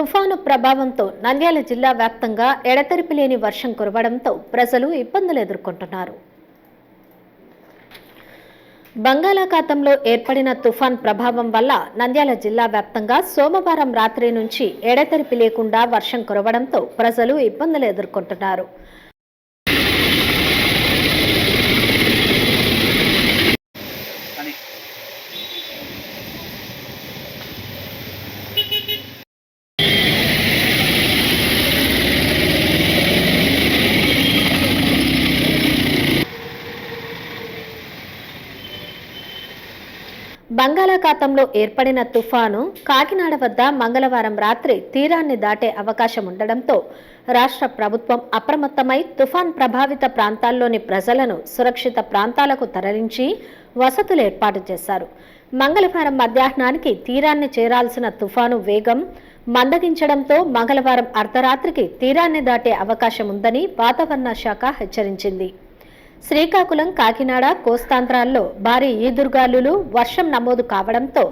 తుఫాను ప్రభావంతో నంద్యాల జిల్లా వ్యాప్తంగా ఎడతెరిపి లేని వర్షం కురవడంతో ప్రజలు ఇబ్బందులు ఎదుర్కొంటున్నారు. బంగాళాఖాతంలో ఏర్పడిన తుఫాన్ ప్రభావం వల్ల నంద్యాల జిల్లా వ్యాప్తంగా సోమవారం రాత్రి నుంచి ఎడతెరిపి లేకుండా వర్షం కురవడంతో ప్రజలు ఇబ్బందులు ఎదుర్కొంటున్నారు. బంగాళాఖాతంలో ఏర్పడిన తుఫాను కాకినాడ వద్ద మంగళవారం రాత్రి తీరాన్ని దాటే అవకాశం ఉండడంతో రాష్ట్ర ప్రభుత్వం అప్రమత్తమై తుఫాన్ ప్రభావిత ప్రాంతాల్లోని ప్రజలను సురక్షిత ప్రాంతాలకు తరలించి వసతులు ఏర్పాటు చేశారు. మంగళవారం మధ్యాహ్నానికి తీరాన్ని చేరాల్సిన తుఫాను వేగం మందగించడంతో మంగళవారం అర్ధరాత్రికి తీరాన్ని దాటే అవకాశం ఉందని వాతావరణ శాఖ హెచ్చరించింది. శ్రీకాకుళం కాకినాడ కోస్తాంధ్రాల్లో భారీ ఈదురుగాలులు వర్షం నమోదు కావడంతో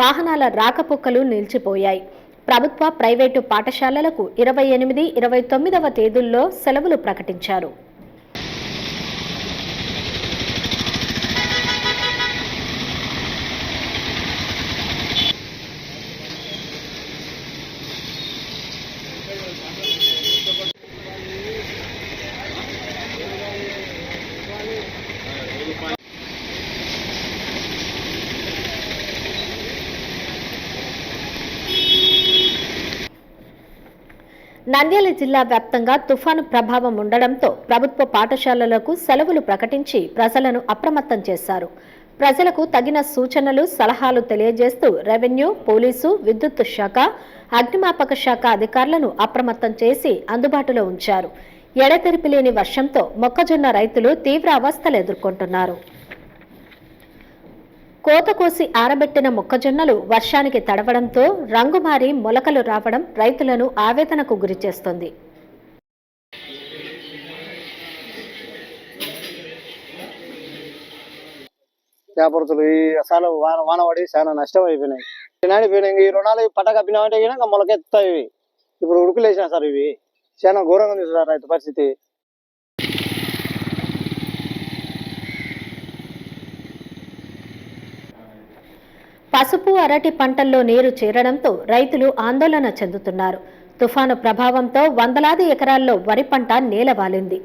వాహనాల రాకపోకలు నిలిచిపోయాయి. ప్రభుత్వ ప్రైవేటు పాఠశాలలకు ఇరవై ఎనిమిది ఇరవై తొమ్మిదవ తేదీల్లో సెలవులు ప్రకటించారు. నంద్యాల జిల్లా వ్యాప్తంగా తుఫాను ప్రభావం ఉండడంతో ప్రభుత్వ పాఠశాలలకు సెలవులు ప్రకటించి ప్రజలను అప్రమత్తం చేశారు. ప్రజలకు తగిన సూచనలు సలహాలు తెలియజేస్తూ రెవెన్యూ పోలీసు విద్యుత్ శాఖ అగ్నిమాపక శాఖ అధికారులను అప్రమత్తం చేసి అందుబాటులో ఉంచారు. ఎడతెరిపి లేని వర్షంతో మొక్కజొన్న రైతులు తీవ్ర అవస్థలు ఎదుర్కొంటున్నారు. కోత కోసి ఆరబెట్టిన మొక్కజొన్నలు వర్షానికి తడవడంతో రంగుమారి మొలకలు రావడం రైతులను ఆవేదనకు గురిచేస్తోంది. వ్యాపారస్తులు ఈ అసలు వాన వాన పడి చాలా నష్టం అయిపోయినాయి. నాడిపోయినాయి ఈ రుణాలు పట్ట కప్పినామంటే మొలకెత్తాయి ఇవి. ఇప్పుడు ఉడుకులేసినా సార్ ఇవి. చాలా ఘోరంగా ఉంది సార్ రైతు పరిస్థితి. పసుపు అరటి పంటల్లో నీరు చేరడంతో రైతులు ఆందోళన చెందుతున్నారు. తుఫాను ప్రభావంతో వందలాది ఎకరాల్లో వరి పంట నేలవాలింది.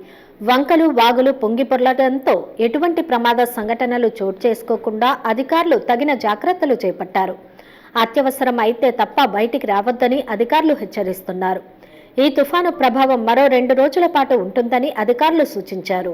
వంకలు వాగులు పొంగిపొర్లడంతో ఎటువంటి ప్రమాద సంఘటనలు చోటు చేసుకోకుండా అధికారులు తగిన జాగ్రత్తలు చేపట్టారు. అత్యవసరం అయితే తప్ప బయటికి రావద్దని అధికారులు హెచ్చరిస్తున్నారు. ఈ తుఫాను ప్రభావం మరో రెండు రోజుల పాటు ఉంటుందని అధికారులు సూచించారు.